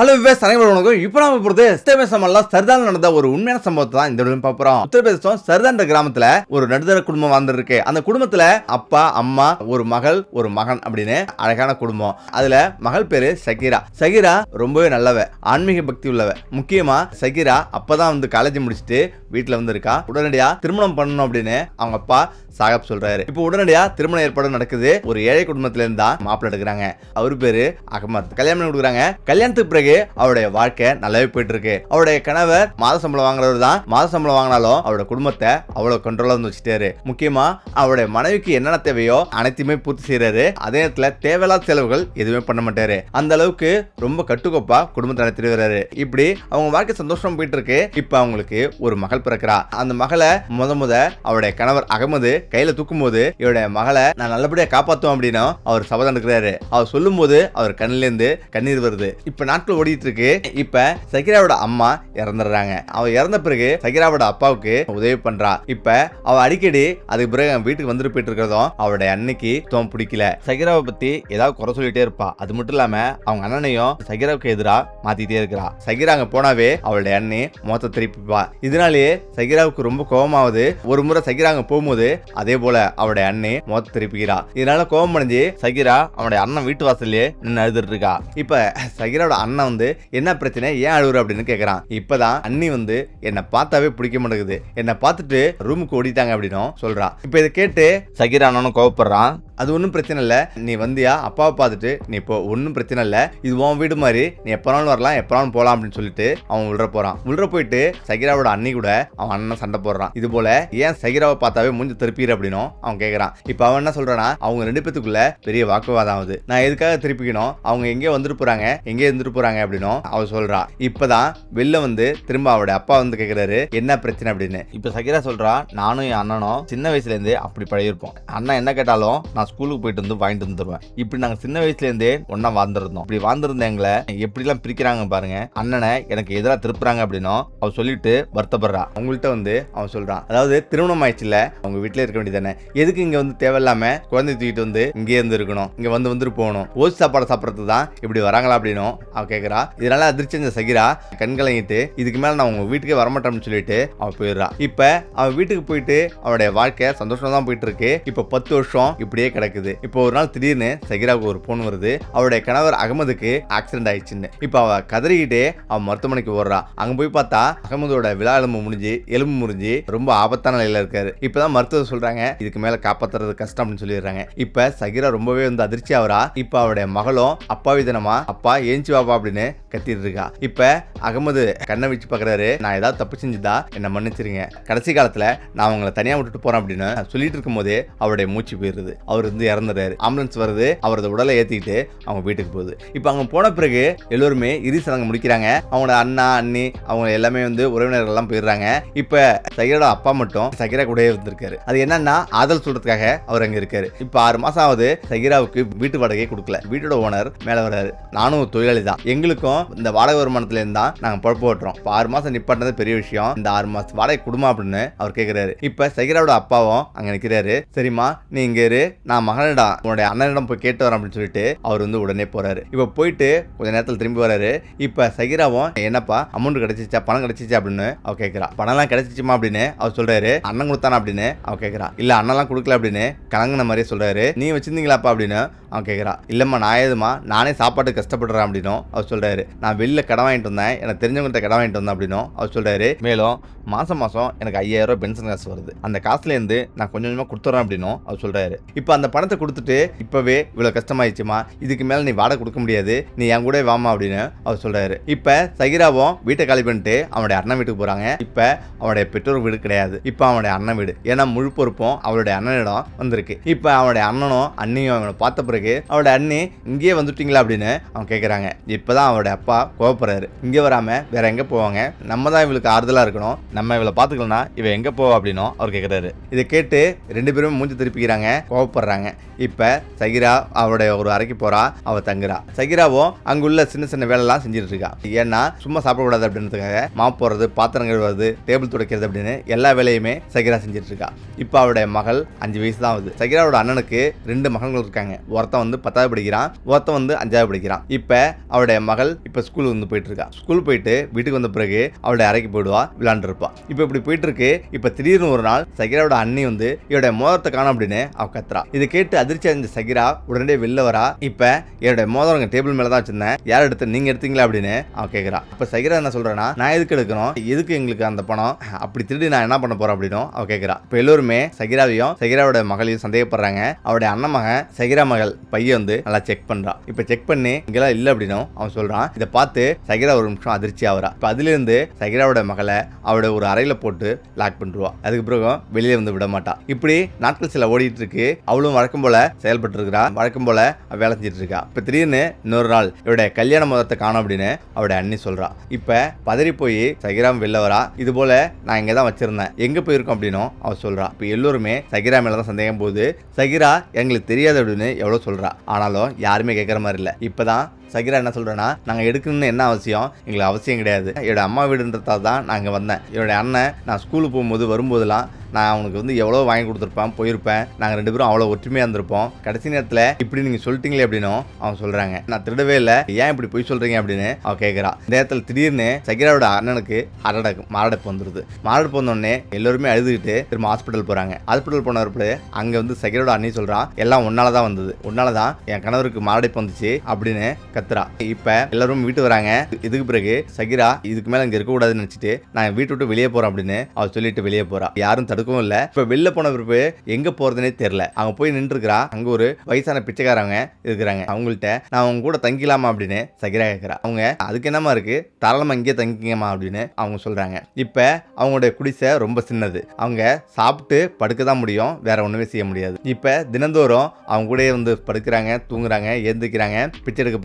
Hello wives அனைவரும் வணக்கம் இப்போ நாம போறது உத்தரப்பிரதேசம் சர்தான் நடந்த ஒரு உண்மையான சம்பவத்தை தான் இந்த வீடியோ பார்ப்போம் உத்தரப்பிரதேசம் சர்தான்ற கிராமத்துல ஒரு நடுத்தர குடும்பம் வாழ்ந்துருக்கு அந்த குடும்பத்துல அப்பா அம்மா ஒரு மகள் ஒரு மகன் அப்படின்னு அழகான குடும்பம். அதுல மகள் பேரு சகிரா. சகிரா ரொம்பவே நல்லவ ஆன்மீக பக்தி உள்ளவ. முக்கியமா சகிரா அப்பதான் வந்து காலேஜ் முடிச்சுட்டு வீட்டுல வந்து இருக்கா உடனடியா திருமணம் பண்ணணும் அப்படின்னு அவங்க அப்பா சாகப் சொல்றாரு. இப்போ உடனடியா திருமண ஏற்பாடு நடக்குது. ஒரு ஏழை குடும்பத்துல இருந்தா மாப்பிள்ள எடுக்கிறாங்க. அவரு பேரு அகமத். கல்யாணம் பண்ணி கொடுக்குறாங்க. கல்யாணத்துக்கு பிறகு அவருடைய வாழ்க்கை நல்லாவே போயிட்டு இருக்கு அவருடைய கணவர் மாத சம்பளம் வாங்குறவர் தான். மாத சம்பளம் வாங்கினாலும் அவரோட குடும்பத்தை அவ்வளவு கண்ட்ரோலா வந்து வச்சுட்டாரு. முக்கியமா அவருடைய மனைவிக்கு என்னென்ன தேவையோ அனைத்தையுமே பூர்த்தி செய்யறாரு அதே நேரத்துல தேவையில்லாத செலவுகள் எதுவுமே பண்ண மாட்டாரு. அந்த அளவுக்கு ரொம்ப கட்டுக்கோப்பா குடும்பத்தை நடத்திட்டு வர்றாரு. இப்படி அவங்க வாழ்க்கை சந்தோஷம் போயிட்டு இருக்கு இப்ப அவங்களுக்கு ஒரு மகள் பிறக்கிறா. அந்த மகளை முத முத அவருடைய கணவர் அகமது கையில தூக்கும் போது இவருடைய மகளை நான் நல்லபடியா காப்பாத்துவோம் அப்படின்னு அவர் சபதம் எடுக்கிறாரு. அவர் சொல்லும் போது அவர் கண்ணுல இருந்து கண்ணீர் வருது. இப்ப நாட்கள் ஓடிட்டு இருக்கு. இப்ப சகிராவோட அம்மா இறந்துடுறாங்க. அவ இறந்த பிறகு சகிராவோட அப்பாவுக்கு உதவி பண்றா. இப்ப அவ அடிக்கடி அதுக்கு பிறகு அவன் வீட்டுக்கு வந்துட்டு போயிட்டு இருக்கிறதும் அவருடைய அன்னைக்கு தோம் பிடிக்கல. சகிராவை பத்தி ஏதாவது குறை சொல்லிட்டே இருப்பா. அது மட்டும் இல்லாம அவங்க அண்ணனையும் சகிராவுக்கு எதிரா மாத்திட்டே இருக்கிறா. சகிரா அங்க போனாவே அவளுடைய அண்ணி மொத்த திருப்பிப்பா. இதனாலேயே சகிராவுக்கு ரொம்ப கோபமாவது ஒரு முறை சகிரா அங்க போகும்போது அதே போல அவளுடைய அண்ணே மொத்த திருப்பிக்கிறா. இதனால கோபம் அடைஞ்சு சகிரா அவனுடைய அண்ணன் வீட்டு வாசல்லே நின்று அழுதுட்டு இருக்கா இப்ப சகிராவோட அண்ணன் வந்து என்ன பிரச்சனை? ஏன் அழுகுற அப்படின்னு கேக்குறான். இப்பதான் அண்ணி வந்து என்னை பார்த்தாவே பிடிக்க மாட்டேங்குது. என்னை பார்த்துட்டு ரூமுக்கு ஓடிட்டாங்க அப்படின்னும் சொல்றா. இப்ப இதை கேட்டு சகிரா அண்ணனும் கோவப்படுறான். அது ஒன்றும் பிரச்சனை இல்லை. நீ வந்தியா அப்பாவை பார்த்துட்டு நீ இப்போ ஒன்றும் பிரச்சனை இல்லை. இது உன் வீடு மாதிரி நீ எப்போனாலும் வரலாம் எப்போனாலும் போகலாம் அப்படின்னு சொல்லிட்டு அவன் உள்ள போகிறான் உள்ள போயிட்டு சகிராவோட அண்ணி கூட அவன் அண்ணன் சண்டை போடுறான். இது போல ஏன் சகிராவை பார்த்தாவே மூஞ்சி திருப்பிடு அப்படின்னும் அவன் கேட்குறான் இப்போ அவன் என்ன சொல்றானா அவங்க ரெண்டு பேத்துக்குள்ள பெரிய வாக்குவாதம் ஆகுது. நான் எதுக்காக திருப்பிக்கணும்? அவங்க எங்கே வந்துட்டு போகிறாங்க எங்கே இருந்துட்டு போகிறாங்க அப்படின்னும் அவ இப்போ தான் வெளில வந்து திரும்ப அவருடைய அப்பா வந்து கேட்குறாரு என்ன பிரச்சனை? அப்படின்னு. இப்போ சகிரா சொல்கிறா நானும் என் அண்ணனும் சின்ன வயசுலேருந்து அப்படி பழகிருப்போம் அண்ணன் என்ன கேட்டாலும் நான் ஸ்கூலுக்கு போயிட்டு வந்து வாங்கிட்டு வந்துருவேன். இப்படி நாங்க சின்ன வயசுல இருந்தே ஒன்னா வாழ்ந்துருந்தோம். இப்படி வாழ்ந்துருந்த எங்களை எப்படி எல்லாம் பிரிக்கிறாங்க பாருங்க. அண்ணனை எனக்கு எதிராக திருப்புறாங்க அப்படின்னும் அவன் சொல்லிட்டு வருத்தப்படுறா. அவங்கள்ட்ட வந்து அவன் சொல்றான். அதாவது திருமணம் ஆயிடுச்சுல அவங்க வீட்டுல இருக்க வேண்டியதானே எதுக்கு இங்க வந்து தேவையில்லாம குழந்தை தூக்கிட்டு வந்து இங்கே இருந்து இருக்கணும் இங்க வந்து வந்துட்டு போகணும். ஓசி சாப்பாடு சாப்பிட்றது தான் இப்படி வராங்களா அப்படின்னும் அவன் கேக்குறா. இதனால அதிர்ச்சி அந்த சகிரா கண்கலங்கிட்டு இதுக்கு மேல நான் உங்க வீட்டுக்கே வரமாட்டேன்னு சொல்லிட்டு அவன் போயிடுறான் இப்ப அவன் வீட்டுக்கு போயிட்டு அவளுடைய வாழ்க்கை சந்தோஷமா தான் போயிட்டு இருக்கு. இப்ப பத்து வருஷம் இப்படியே கிடக்குது. இப்போ ஒரு நாள் திடீர்னு சகிராவுக்கு ஒரு போன் வருது. அவருடைய கணவர் அகமதுக்கு ஆக்சிடென்ட் ஆயிடுச்சுன்னு. இப்போ அவ கதறிக்கிட்டே அவன் மருத்துவமனைக்கு ஓடுறா. அங்க போய் பார்த்தா அகமதோட விழா எலும்பு முடிஞ்சு எலும்பு முடிஞ்சு ரொம்ப ஆபத்தான நிலையில இருக்காரு. இப்பதான் மருத்துவர் சொல்றாங்க இதுக்கு மேல காப்பாத்துறது கஷ்டம் அப்படின்னு சொல்லிடுறாங்க. இப்ப சகிரா ரொம்பவே வந்து அதிர்ச்சி ஆவரா இப்ப அவருடைய மகளும் அப்பாவி தினமா அப்பா ஏஞ்சி வாப்பா அப்படின்னு கத்திட்டு இருக்கா. இப்ப அகமது கண்ணை வச்சு பாக்குறாரு. நான் ஏதாவது தப்பு செஞ்சுதா? என்ன மன்னிச்சிருங்க. கடைசி காலத்துல நான் உங்களை தனியா விட்டுட்டு போறேன் அப்படின்னு சொல்லிட்டு இருக்கும் போதே அவருடைய மூச்சு போயிருது அவர் வந்து இறந்துறாரு. ஆம்புலன்ஸ் வருது அவரது உடலை ஏற்றிக்கிட்டு அவங்க வீட்டுக்கு போகுது. இப்போ அவங்க போன பிறகு எல்லோருமே இறுதி சடங்கு முடிக்கிறாங்க. அவங்களோட அண்ணா அண்ணி அவங்க எல்லாமே வந்து உறவினர்கள் எல்லாம் போயிடுறாங்க. இப்போ சகிரோட அப்பா மட்டும் சகிரா கூட இருந்திருக்காரு. அது என்னன்னா ஆதல் சொல்றதுக்காக அவர் அங்கே இருக்காரு. இப்போ ஆறு மாதம் ஆகுது சகிராவுக்கு வீட்டு வாடகையே கொடுக்கல. வீட்டோட ஓனர் மேலே வர்றாரு. நானும் தொழிலாளி தான். எங்களுக்கும் இந்த வாடகை வருமானத்துல தான் நாங்கள் பொழப்பு ஓட்டுறோம். இப்போ ஆறு மாதம் நிப்பாட்டினது பெரிய விஷயம். இந்த ஆறு மாதம் வாடகை குடும்பம் அப்படின்னு அவர் கேட்குறாரு இப்போ சகிராவோட அப்பாவும் அங்கே நிற்கிறாரு சரிம்மா நீ இங்கே இரு நான் மகனிடம் உன்னுடைய அண்ணனிடம் போய் கேட்டு வரேன் அப்படின்னு சொல்லிட்டு அவர் வந்து உடனே போறாரு. இப்ப போயிட்டு கொஞ்ச நேரத்தில் திரும்பி வராரு. இப்ப சகிராவும் என்னப்பா அமௌண்ட் கிடைச்சிச்சா பணம் கிடைச்சிச்சா அப்படின்னு அவ கேக்குறா. பணம்லாம் கிடைச்சிச்சுமா அப்படின்னு அவர் சொல்றாரு. அண்ணன் கொடுத்தானா அப்படின்னு அவ கேட்கிறா இல்ல அண்ணன்லாம் கொடுக்கல அப்படின்னு கலங்கின மாதிரியே சொல்றாரு. நீ வச்சிருந்தீங்களாப்பா அப்படின்னு அவன் கேட்குறான் இல்லைம்மா நான் ஏதுமா நானே சாப்பாட்டு கஷ்டப்படுறேன் அப்படின்னும் அவர் சொல்றாரு. நான் வெளில கடன் வாங்கிட்டு வந்தேன். எனக்கு தெரிஞ்சவங்ககிட்ட கடன் வாங்கிட்டு வந்தேன் அப்படின்னும் அவர் சொல்றாரு. மேலும் மாசம் மாசம் எனக்கு ஐயாயிரம் ரூபாய் பென்ஷன் காசு வருது. அந்த காசுல இருந்து நான் கொஞ்சம் கொஞ்சமா கொடுத்துறேன் அப்படின்னும் அவர் சொல்றாரு. இப்போ அந்த பணத்தை கொடுத்துட்டு இப்பவே இவ்வளவு கஷ்டமாயிடுச்சுமா இதுக்கு மேல நீ வாடகை கொடுக்க முடியாது நீ என் கூட வாமா அப்படின்னு அவர் சொல்றாரு. இப்ப சகிராவும் வீட்டை காலி பண்ணிட்டு அவனுடைய அண்ணன் வீட்டுக்கு போறாங்க. இப்ப அவனுடைய பெற்றோர் வீடு கிடையாது. இப்ப அவனுடைய அண்ணன் வீடு. ஏன்னா முழு பொறுப்பும் அவருடைய அண்ணனிடம் வந்திருக்கு. இப்ப அவனுடைய அண்ணனும் அண்ணியும் அவனை பார்த்த பிறகு அவளுடைய அண்ணி இங்கேயே வந்துட்டீங்களா? அப்படின்னு அவன் கேட்குறாங்க இப்பதான் அவருடைய அப்பா கோவப்படுறாரு. இங்கே வராம வேற எங்க போவாங்க? நம்ம தான் இவளுக்கு ஆறுதலா இருக்கணும். நம்ம இவளை பார்த்துக்கலனா இவ எங்க போவா அப்படின்னும் அவர் கேட்குறாரு இதை கேட்டு ரெண்டு பேரும் மூஞ்சி திருப்பிக்கிறாங்க. கோவப்படுற வர்றாங்க இப்போ சகிரா அவருடைய ஒரு அறைக்கு போறா அவ தங்குறா. சகிராவும் அங்குள்ள சின்ன சின்ன வேலைலாம் செஞ்சுட்டு இருக்கா ஏன்னா சும்மா சாப்பிடக்கூடாது அப்படின்றதுக்காக மாப் போறது பாத்திரம் கழுவுறது டேபிள் துடைக்கிறது அப்படின்னு எல்லா வேலையுமே சகிரா செஞ்சுட்டு இருக்கா இப்போ அவருடைய மகள் அஞ்சு வயசு தான் ஆகுது. சகிராவோட அண்ணனுக்கு ரெண்டு மகன்கள் இருக்காங்க. ஒருத்தன் வந்து பத்தாவது படிக்கிறான் ஒருத்தன் வந்து அஞ்சாவது படிக்கிறான். இப்போ அவருடைய மகள் இப்போ ஸ்கூல் வந்து போயிட்டு இருக்கா ஸ்கூல் போயிட்டு வீட்டுக்கு வந்த பிறகு அவளுடைய அறைக்கு போயிடுவா விளாண்டுருப்பா இப்போ இப்படி போயிட்டு இருக்கு இப்போ திடீர்னு ஒரு நாள் சகிராவோட அண்ணி வந்து இவருடைய மோதத்தை காணும் அப்படின்னு அவ கத்துறா. இதை கேட்டு அதிர்ச்சி அடைஞ்ச சகிரா உடனே வெளில வரா. இப்போ என்னுடைய மோதிரம் டேபிள் மேல தான் வச்சிருந்தேன். யார் எடுத்து நீங்க எடுத்தீங்களா அப்படின்னு அவன் கேட்குறா இப்போ சகிரா என்ன சொல்றேன்னா நான் எதுக்கு எடுக்கணும்? எதுக்கு எங்களுக்கு அந்த பணம்? அப்படி திருடி நான் என்ன பண்ண போறேன் அப்படின்னு அவ கேட்கறா இப்போ எல்லோருமே சகிராவையும் சகிராவோட மகளையும் சந்தேகப்படுறாங்க. அவருடைய அண்ணன் மகன் சகிரா மகள் பையன் வந்து நல்லா செக் பண்றா. இப்போ செக் பண்ணி இங்கெல்லாம் இல்லை அப்படின்னும் அவன் சொல்றான். இதை பார்த்து சகிரா ஒரு நிமிஷம் அதிர்ச்சி ஆகுறா. இப்போ அதுலேருந்து சகிராவோட மகளை அவருடைய ஒரு அறையில போட்டு லாக் பண்ணிடுவா. அதுக்கு பிறகு வெளியே வந்து விட மாட்டா. இப்படி நாட்கள் சில ஓடிட்டு இருக்கு. எப்பவும் வழக்கம் போல செயல்பட்டு இருக்கிறா வழக்கம் போல வேலை செஞ்சுட்டு இருக்கா இப்போ திடீர்னு இன்னொரு நாள் இவருடைய கல்யாண முதத்தை காணும் அப்படின்னு அவருடைய அண்ணி சொல்றா. இப்போ பதறி போய் சகிராம் வெளில வரா. இது போல நான் இங்கே தான் வச்சிருந்தேன். எங்க போயிருக்கோம் அப்படின்னும் அவள் சொல்றா. இப்போ எல்லோருமே சகிரா மேலே தான் சந்தேகம் போகுது. சகிரா எங்களுக்கு தெரியாது அப்படின்னு எவ்வளோ சொல்றா. ஆனாலும் யாருமே கேட்குற மாதிரி இல்லை. இப்போதான் சகிரா என்ன சொல்கிறேன்னா நாங்கள் எடுக்கணும்னு என்ன அவசியம்? எங்களுக்கு அவசியம் கிடையாது. என்னோட அம்மா வீடுன்றதால் தான் நாங்கள் வந்தேன். என்னோடய அண்ணன் நான் ஸ்கூலுக்கு போகும்போது வரும்போதெல்லாம் நான் அவனுக்கு வந்து எவ்வளோ வாங்கி கொடுத்துருப்பேன் போயிருப்பேன். நாங்கள் ரெண்டு பேரும் அவ்வளோ ஒற்றுமையாக இருந்திருப்போம். கடைசி நேரத்தில் இப்படி நீங்கள் சொல்லிட்டீங்களே அப்படின்னும் அவன் சொல்கிறாங்க நான் திருடவே இல்லை. ஏன் இப்படி போய் சொல்கிறீங்க அப்படின்னு அவன் கேட்குறான் இந்த நேரத்தில் திடீர்னு சகிராவோட அண்ணனுக்கு அரடக்கு மாரடைப்பு வந்துடுது மாரடைப்பு வந்தோடனே எல்லோருமே அழுதுகிட்டு திரும்ப ஹாஸ்பிட்டல் போகிறாங்க ஹாஸ்பிட்டல் போனவர்கள் அங்கே வந்து சகிரோட அண்ணி சொல்கிறான் எல்லாம் உன்னால தான் வந்தது. உன்னால தான் என் கணவருக்கு மாரடைப்பு வந்துச்சு அப்படின்னு கத்துறா. இப்போ எல்லாரும் வீட்டு வராங்க. இதுக்கு பிறகு சகிரா இதுக்கு மேலே இருக்க கூடாதுன்னு நினச்சிட்டு நான் வீட்டு விட்டு வெளியே போறேன் அப்படின்னு அவ சொல்லிட்டு வெளியே போறா. யாரும் தடுக்கவும் இல்லை. இப்போ வெளில போன பிறகு எங்கே போகிறதுனே தெரில அவங்க போய் நின்றுருக்கிறா. அங்கே ஒரு வயசான பிச்சைக்காரவங்க இருக்கிறாங்க. அவங்கள்ட்ட நான் அவங்க கூட தங்கிலாமா அப்படின்னு சகிரா கேட்கிறா அவங்க அதுக்கு என்னமா இருக்கு? தாராளமாக இங்கே தங்கிக்கமா அப்படின்னு அவங்க சொல்கிறாங்க இப்போ அவங்களுடைய குடிசை ரொம்ப சின்னது. அவங்க சாப்பிட்டு படுக்க தான் முடியும். வேற ஒன்றுமே செய்ய முடியாது. இப்போ தினந்தோறும் அவங்க கூடயே வந்து படுக்கிறாங்க தூங்குறாங்க ஏந்திக்கிறாங்க பிச்சை எடுக்க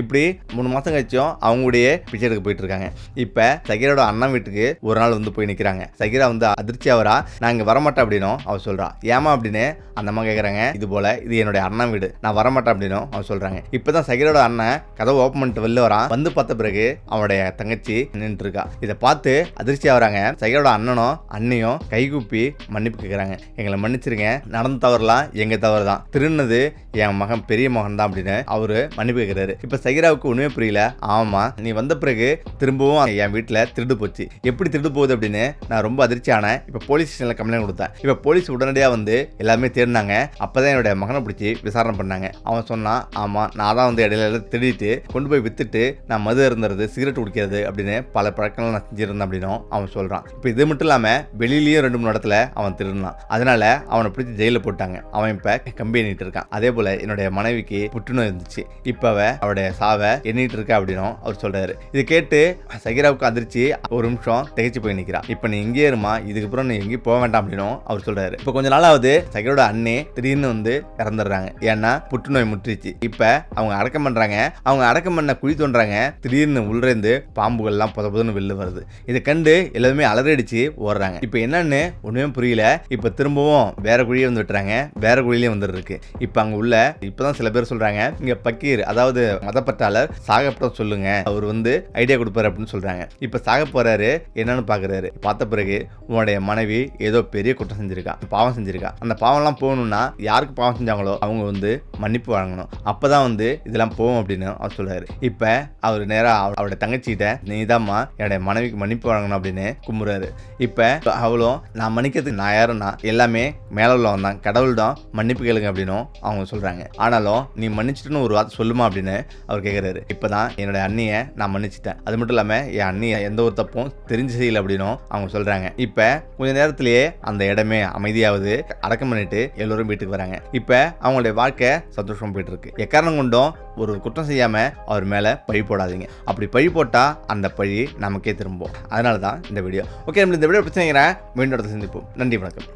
இப்படி மூணு மாதம் கழிச்சும் அவங்களுடைய பிச்சை எடுக்க போயிட்டு இருக்காங்க இப்போ சகிரோட அண்ணன் வீட்டுக்கு ஒரு நாள் வந்து போய் நிற்கிறாங்க சகிரா வந்து அதிர்ச்சி ஆகிறா நாங்கள் இங்கே வரமாட்டேன் அப்படின்னும் அவர் சொல்கிறா ஏமா அப்படின்னு அந்த அம்மா கேட்குறாங்க இது போல் இது என்னுடைய அண்ணன் வீடு. நான் வரமாட்டேன் அப்படின்னும் அவர் சொல்கிறாங்க இப்போ தான் சகிரோட அண்ணன் கதவை ஓப்பன் பண்ணிட்டு வெளில வரான். வந்து பார்த்த பிறகு அவனுடைய தங்கச்சி நின்றுட்டு இருக்கா இதை பார்த்து அதிர்ச்சி ஆகுறாங்க சகிரோட அண்ணனும் அண்ணியும் கைகூப்பி மன்னிப்பு கேட்குறாங்க எங்களை மன்னிச்சிருங்க. நடந்த தவறுலாம் எங்கள் தவறு தான் திருநது என் மகன் பெரிய மகன் தான் அப்படின்னு அவரு மன்னிப்பு கேட்குறாரு இப்போ சகிராவுக்கு ஒன்றுமே புரியல. ஆமாம் நீ வந்த பிறகு திரும்பவும் என் வீட்டில் திருடு போச்சு. எப்படி திருடு போகுது அப்படின்னு நான் ரொம்ப அதிர்ச்சி ஆனேன். இப்போ போலீஸ் ஸ்டேஷனில் கம்ப்ளைண்ட் கொடுத்தேன். இப்போ போலீஸ் உடனடியாக வந்து எல்லாமே தேடினாங்க. அப்போ தான் என்னுடைய மகனை பிடிச்சி விசாரணை பண்ணாங்க. அவன் சொன்னான் ஆமாம் நான் தான் வந்து இடையில திருடிட்டு கொண்டு போய் வித்துட்டு நான் மது இருந்துறது சிகரெட் குடிக்கிறது அப்படின்னு பல பழக்கங்கள் நான் செஞ்சிருந்தேன் அப்படின்னும் அவன் சொல்கிறான் இப்போ இது மட்டும் இல்லாமல் வெளியிலேயும் ரெண்டு மூணு இடத்துல அவன் திருடினான். அதனால அவனை பிடிச்சி ஜெயிலில் போட்டாங்க. அவன் இப்போ கம்பி எண்ணிட்டு இருக்கான். அதே போல் என்னுடைய மனைவிக்கு புற்றுநோய் இருந்துச்சு. இப்போ அவன் அவருடைய சாவை எண்ணிட்டு இருக்கா அப்படின்னும் அவர் சொல்றாரு. இது கேட்டு சகிராவுக்கு அதிர்ச்சி. ஒரு நிமிஷம் திகைச்சு போய் நிற்கிறா இப்ப நீ இங்கே இருமா. இதுக்கப்புறம் நீ எங்கேயும் போக வேண்டாம் அப்படின்னும் அவர் சொல்றாரு. இப்போ கொஞ்ச நாளாவது சகிரோட அண்ணே திடீர்னு வந்து இறந்துடுறாங்க. ஏன்னா புற்றுநோய் முற்றிச்சு. இப்ப அவங்க அடக்கம் பண்றாங்க. அவங்க அடக்கம் பண்ண குழி தோன்றாங்க. திடீர்னு உள்ளேந்து பாம்புகள்லாம் புத புதன்னு வெளில வருது. இதை கண்டு எல்லாருமே அலறடிச்சு ஓடுறாங்க. இப்போ என்னன்னு ஒண்ணுமே புரியல. இப்போ திரும்பவும் வேற குழியே வந்து விட்டுறாங்க. வேற குழியிலே இருக்கு. இப்போ அங்க உள்ள இப்பதான் சில பேர் சொல்றாங்க. இங்க பக்கீர் அதாவது மதப்பற்றாளர் சாகப்படம் சொல்லுங்க. அவர் வந்து ஐடியா கொடுப்பாரு அப்படின்னு சொல்றாங்க. இப்போ சாக போறாரு என்னன்னு பாக்குறாரு. பார்த்த பிறகு உன்னுடைய மனைவி ஏதோ பெரிய குற்றம் செஞ்சிருக்கா பாவம் செஞ்சிருக்கா. அந்த பாவம்லாம் போகணும்னா யாருக்கு பாவம் செஞ்சாங்களோ அவங்க வந்து மன்னிப்பு வழங்கணும் அப்பதான் வந்து இதெல்லாம் போவோம் அப்படின்னு அவர் சொல்றாரு. இப்ப அவர் நேரா அவருடைய தங்கச்சிகிட்ட நீதாம்மா என்னுடைய மனைவிக்கு மன்னிப்பு வழங்கணும் அப்படின்னு கும்புறாரு இப்ப அவளும் நான் மன்னிக்கிறதுக்கு நான் யாருன்னா எல்லாமே மேல உள்ளவன் தான். கடவுள் தான் மன்னிப்பு கேளுங்க அப்படின்னும் அவங்க சொல்றாங்க. ஆனாலும் நீ மன்னிச்சிட்டுன்னு ஒரு வார்த்தை சொல்லுமா அப்படின்னு அவர் கேட்குறாரு இப்போ தான் என்னோட அண்ணியை நான் மன்னிச்சிட்டேன். அது மட்டும் இல்லாமல் என் அண்ணியை எந்த ஒரு தப்பும் தெரிஞ்சு செய்யல அப்படின்னும் அவங்க சொல்கிறாங்க இப்போ கொஞ்ச நேரத்திலேயே அந்த இடமே அமைதியாவது அடக்கம் பண்ணிட்டு எல்லோரும் வீட்டுக்கு வராங்க. இப்போ அவங்களுடைய வாழ்க்கை சந்தோஷம் போயிட்டு இருக்கு எக்காரணம் கொண்டும் ஒரு குற்றம் செய்யாமல் அவர் மேலே பழி போடாதீங்க. அப்படி பழி போட்டால் அந்த பழி நமக்கே திரும்பும். அதனால தான் இந்த வீடியோ. ஓகே நம்ம இந்த வீடியோ பிரச்சனைங்கிறேன் மீண்டும் அடுத்து சந்திப்போம். நன்றி வணக்கம்.